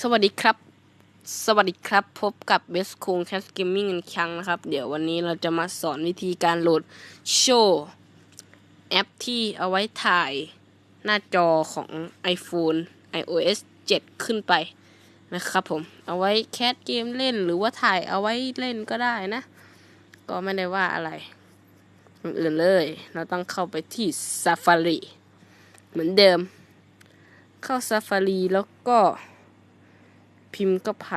สวัสดีครับ สวัสดีครับ พบกับเบสคงแคสเกมมิ่งกันครั้งนะครับ เดี๋ยววันนี้เราจะมาสอนวิธีการโหลดโชว์แอปที่เอาไว้ถ่ายหน้าจอของ iPhone iOS 7 ขึ้นไปนะครับผม เอาไว้แคสเกมเล่นหรือว่าถ่ายเอาไว้เล่นก็ได้นะ ก็ไม่ได้ว่าอะไรอื่นเลย เราต้องเข้าไปที่ Safari เหมือนเดิม เข้า Safari แล้วก็ พิมพ์ก็ไป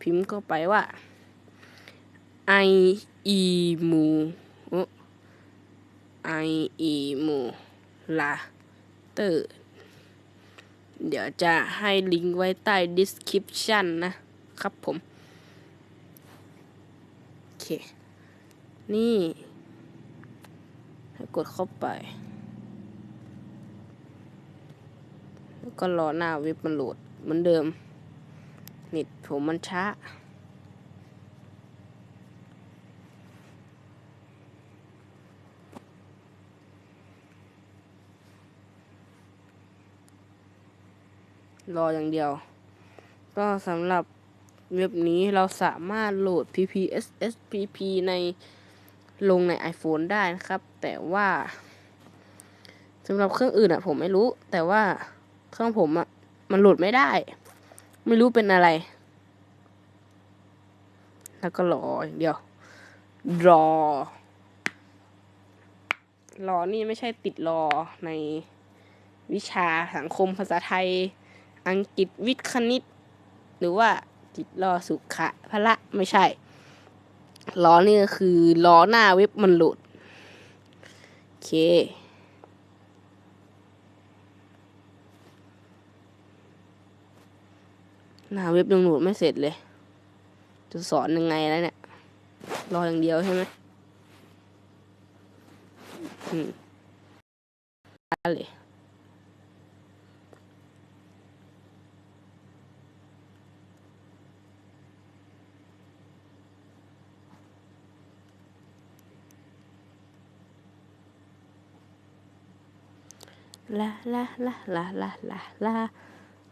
พิมพ์ก็ไปว่าไออีมูไออีมูลาเตอร์เดี๋ยวจะให้ลิงก์ไว้ใต้ description นะครับผม โอเค นี่ ให้กดเข้าไป แล้วก็รอหน้าเว็บมันโหลดเหมือนเดิม น็ตผมมันช้า รออย่างเดียว ก็สำหรับเว็บนี้เราสามารถโหลด ppsspp ในลงใน iPhone ได้นะครับ แต่ว่าสำหรับเครื่องอื่นอะผมไม่รู้ แต่ว่าเครื่องผมอะมันโหลดไม่ได้ ไม่รู้เป็นอะไร แล้วก็รออย่างเดียว รอ รอนี่ไม่ใช่ติดรอในวิชาสังคมภาษาไทย อังกฤษวิทย์คณิต หรือว่าติดรอสุขะพละไม่ใช่ ล้อนี่ก็คือรอหน้าเว็บมันหลุด โอเค หน้าเว็บยังโหลดไม่เสร็จเลย จะสอนยังไงแล้วเนี่ย รออย่างเดียวใช่ไหมอืมอะไรลาลาลาลาลาลาลา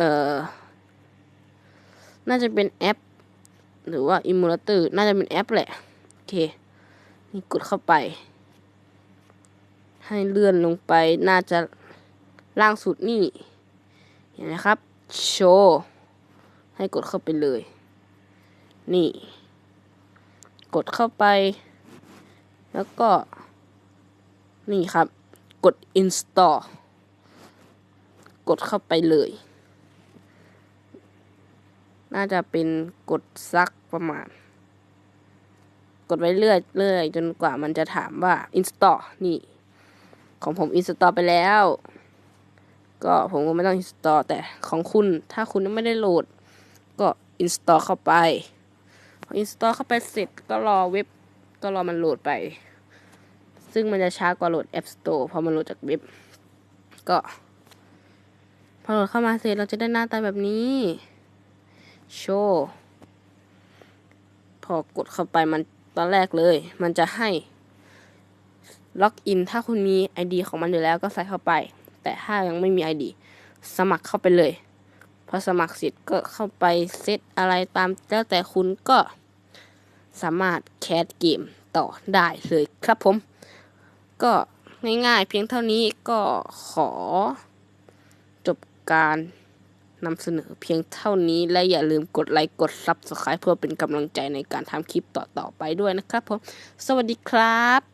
เอ่อ น่าจะเป็นแอป หรือว่าอิมูเลเตอร์ น่าจะเป็นแอปแหละ โอเค นี่กดเข้าไป ให้เลื่อนลงไป น่าจะล่างสุดนี่ เห็นไหมครับ โชว์ ให้กดเข้าไปเลย นี่ กดเข้าไป แล้วก็ นี่ครับ กด install กดเข้าไปเลย น่าจะเป็นกดซักประมาณ กดไว้เรื่อยเรื่อยจนกว่ามันจะถามว่า install นี่ ของผม install ไปแล้ว ก็ผมก็ไม่ต้อง install แต่ของคุณถ้าคุณยังไม่ได้โหลด ก็ install เข้าไปพอ install เข้าไปเสร็จก็รอเว็บก็รอมันโหลดไป ซึ่งมันจะช้ากว่าโหลด App Store พอมันโหลดจากเว็บ ก็พอโหลดเข้ามาเสร็จเราจะได้หน้าตาแบบนี้ โชว์พอกดเข้าไปมันตอนแรกเลย มันจะให้ล็อกอินถ้าคุณมี ID ของมันอยู่แล้วก็ใส่เข้าไป แต่ถ้ายังไม่มี ID สมัครเข้าไปเลย พอสมัครเสร็จก็เข้าไปเซตอะไรตามแล้วแต่คุณก็สามารถแคสเกมต่อได้เลยครับผม ก็ง่ายๆเพียงเท่านี้ก็ขอจบการ นำเสนอเพียงเท่านี้และอย่าลืมกดไลค์กด Subscribe เพื่อเป็นกำลังใจในการทำคลิปต่อๆไปด้วยนะครับผม สวัสดีครับ